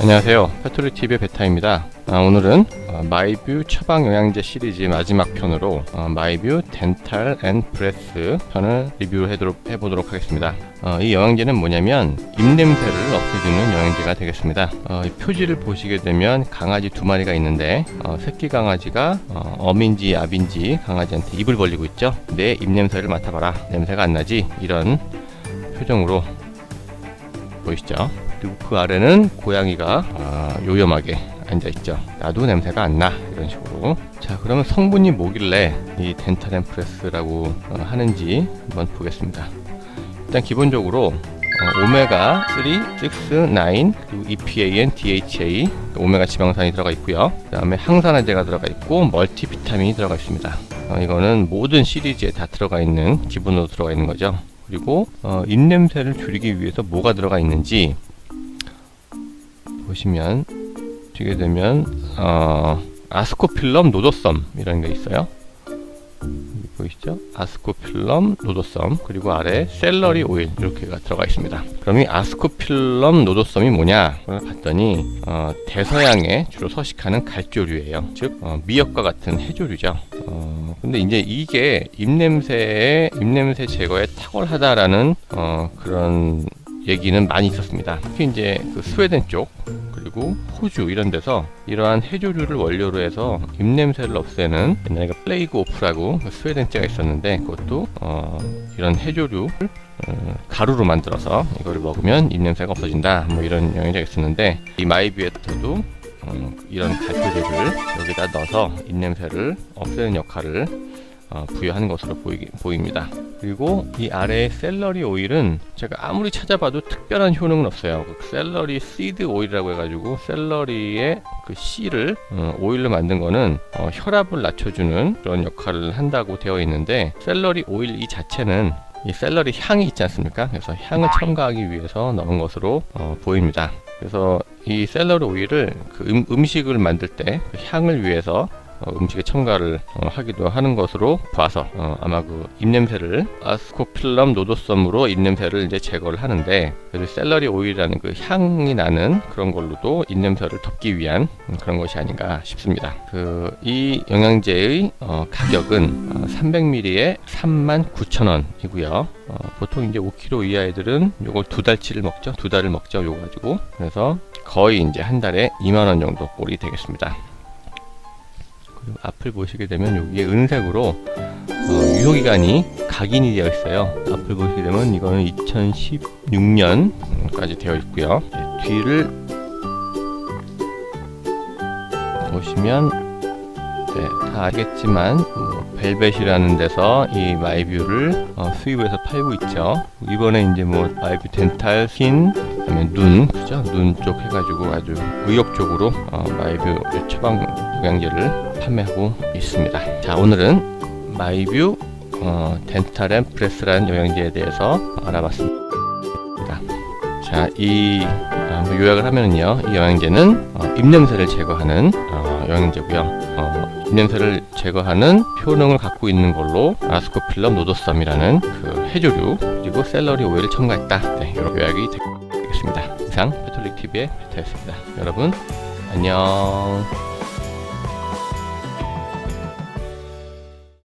안녕하세요. 페토리TV의 베타입니다. 아, 오늘은 어, 마이뷰 처방 영양제 시리즈 마지막 편으로 어, 마이뷰 덴탈 앤 브레스 편을 리뷰해보도록 해보도록 하겠습니다. 어, 이 영양제는 뭐냐면 입냄새를 없애주는 영양제가 되겠습니다. 어, 이 표지를 보시게 되면 강아지 두 마리가 있는데 어, 새끼 강아지가 어, 어민지 아빈지 강아지한테 입을 벌리고 있죠. 내 입냄새를 맡아봐라. 냄새가 안 나지? 이런 표정으로 보이시죠? 그리고 그 아래는 고양이가 아, 요염하게 앉아 있죠. 나도 냄새가 안 나. 이런 식으로. 자, 그러면 성분이 뭐길래 이 덴탈앤프레스라고 어, 하는지 한번 보겠습니다. 일단 기본적으로 어, 오메가 3, 6, 9 그리고 EPAN, DHA 오메가 지방산이 들어가 있고요. 그 다음에 항산화제가 들어가 있고 멀티비타민이 들어가 있습니다. 어, 이거는 모든 시리즈에 다 들어가 있는 기본으로 들어가 있는 거죠. 그리고 어, 입냄새를 줄이기 위해서 뭐가 들어가 있는지 보시면 보게 되면 어, 아스코필럼 노도섬 이라는 게 있어요. 보이시죠? 아스코필럼 노도섬 그리고 아래 셀러리 오일 이렇게가 들어가 있습니다. 그럼 이 아스코필럼 노도섬이 뭐냐? 그걸 봤더니 어, 대서양에 주로 서식하는 갈조류예요. 즉 어, 미역과 같은 해조류죠. 어, 근데 이제 이게 입냄새에 입냄새 제거에 탁월하다라는 어, 그런 얘기는 많이 있었습니다. 특히 이제 그 스웨덴 쪽 그리고 호주 이런 데서 이러한 해조류를 원료로 해서 입냄새를 없애는 옛날에 그 플레이그 오프라고 그 스웨덴제가 있었는데 그것도 어, 이런 해조류 어, 가루로 만들어서 이거를 먹으면 입냄새가 없어진다 뭐 이런 영양제가 있었는데 이 마이비에트도 어, 이런 갈조류를 여기다 넣어서 입냄새를 없애는 역할을 어, 부여하는 것으로 보이, 보입니다. 그리고 이 아래의 셀러리 오일은 제가 아무리 찾아봐도 특별한 효능은 없어요. 그 셀러리 시드 오일이라고 해가지고 셀러리의 그 씨를 어, 오일로 만든 거는 어, 혈압을 낮춰주는 그런 역할을 한다고 되어 있는데 셀러리 오일 이 자체는 이 셀러리 향이 있지 않습니까? 그래서 향을 첨가하기 위해서 넣은 것으로 어, 보입니다. 그래서 이 셀러리 오일을 그 음, 음식을 만들 때 그 향을 위해서 어, 음식에 첨가를 어, 하기도 하는 것으로 봐서 어, 아마 그 입냄새를 아스코필럼 노도섬으로 입냄새를 이제 제거를 하는데 그래서 셀러리 오일이라는 그 향이 나는 그런 걸로도 입냄새를 덮기 위한 음, 그런 것이 아닌가 싶습니다. 그 이 영양제의 어, 가격은 어, 300ml에 39,000원이고요. 어, 보통 이제 5kg 이하 애들은 요걸 두 달치를 먹죠. 두 달을 먹죠. 요거 가지고 그래서 거의 이제 한 달에 2만 원 정도 꼴이 되겠습니다. 그리고 앞을 보시게 되면 여기에 은색으로 어, 유효기간이 각인이 되어 있어요. 앞을 보시게 되면 이거는 2016년까지 되어 있고요. 네, 뒤를 보시면 네, 다 알겠지만 뭐, 벨벳이라는 데서 이 마이뷰를 어, 수입해서 팔고 있죠. 이번에 이제 뭐 마이뷰 덴탈 흰 그다음에 눈 그죠? 눈 쪽 해가지고 아주 의욕적으로 어, 마이뷰 처방 영양제를 판매하고 있습니다. 자 오늘은 마이뷰 어, 덴탈 앤 프레스라는 영양제에 대해서 알아봤습니다. 자, 이 어, 요약을 하면은요, 이 영양제는 어, 입냄새를 제거하는 어, 영양제고요. 어, 입냄새를 제거하는 효능을 갖고 있는 걸로 아스코필럼 노도섬이라는 그 해조류 그리고 셀러리 오일을 첨가했다. 네, 이런 요약이 되겠습니다. 이상 페톨릭 TV의 베타였습니다. 여러분 안녕.